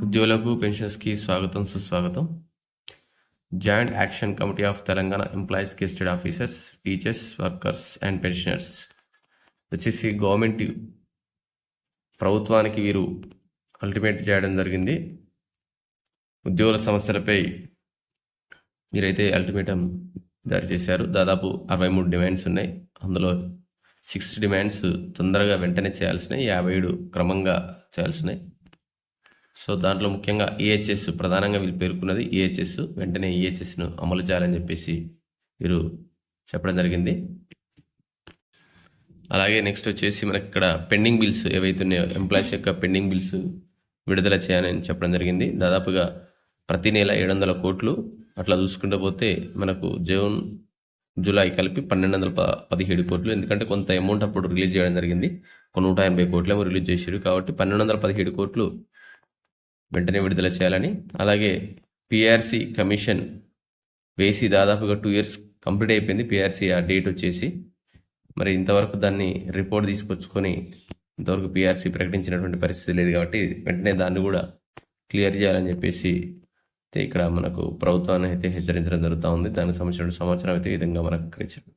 ఉద్యోగులకు పెన్షన్స్కి స్వాగతం సుస్వాగతం. Joint action committee of Telangana employees gazetted officers teachers workers and pensioners. వచ్చేసి గవర్నమెంట్ ప్రభుత్వానికి వీరు అల్టిమేట్ చేయడం జరిగింది. ఉద్యోగుల సమస్యలపై మీరైతే అల్టిమేటం జారీ చేశారు. దాదాపు అరవై మూడు డిమాండ్స్ ఉన్నాయి. అందులో సిక్స్ డిమాండ్స్ తొందరగా వెంటనే చేయాల్సినవి. యాభై ఏడు క్రమంగా చేయాల్సినవి. సో దాంట్లో ముఖ్యంగా ఈహెచ్ఎస్ ప్రధానంగా వీళ్ళు పేర్కొన్నది ఈహెచ్ఎస్ వెంటనే ఈహెచ్ఎస్ను అమలు చేయాలని చెప్పేసి వీరు చెప్పడం జరిగింది. అలాగే నెక్స్ట్ వచ్చేసి మనకి ఇక్కడ పెండింగ్ బిల్స్ ఏవైతే ఉన్నాయో ఎంప్లాయీస్ యొక్క పెండింగ్ బిల్స్ విడుదల చేయాలని చెప్పడం జరిగింది. దాదాపుగా ప్రతి నెల ఏడు వందల కోట్లు అట్లా చూసుకుంటూ పోతే మనకు జూన్ జూలై కలిపి పన్నెండు వందల ప పదిహేడు కోట్లు. ఎందుకంటే కొంత అమౌంట్ అప్పుడు రిలీజ్ చేయడం జరిగింది. కొన్ని నూట ఎనభై కోట్లేమో రిలీజ్ చేశారు కాబట్టి పన్నెండు వందల పదిహేడు కోట్లు వెంటనే విడుదల చేయాలని. అలాగే పిఆర్సీ కమిషన్ వేసి దాదాపుగా టూ ఇయర్స్ కంప్లీట్ అయిపోయింది. పిఆర్సీ ఆ డేట్ వచ్చేసి. మరి ఇంతవరకు దాన్ని రిపోర్ట్ తీసుకొచ్చుకొని ఇంతవరకు పిఆర్సీ ప్రకటించినటువంటి పరిస్థితి లేదు కాబట్టి వెంటనే దాన్ని కూడా క్లియర్ చేయాలని చెప్పేసి అయితే ఇక్కడ మనకు ప్రభుత్వాన్ని అయితే హెచ్చరించడం జరుగుతూ ఉంది. దానికి సంబంధించిన సమాచారం అయితే ఈ విధంగా మనకు ఇచ్చారు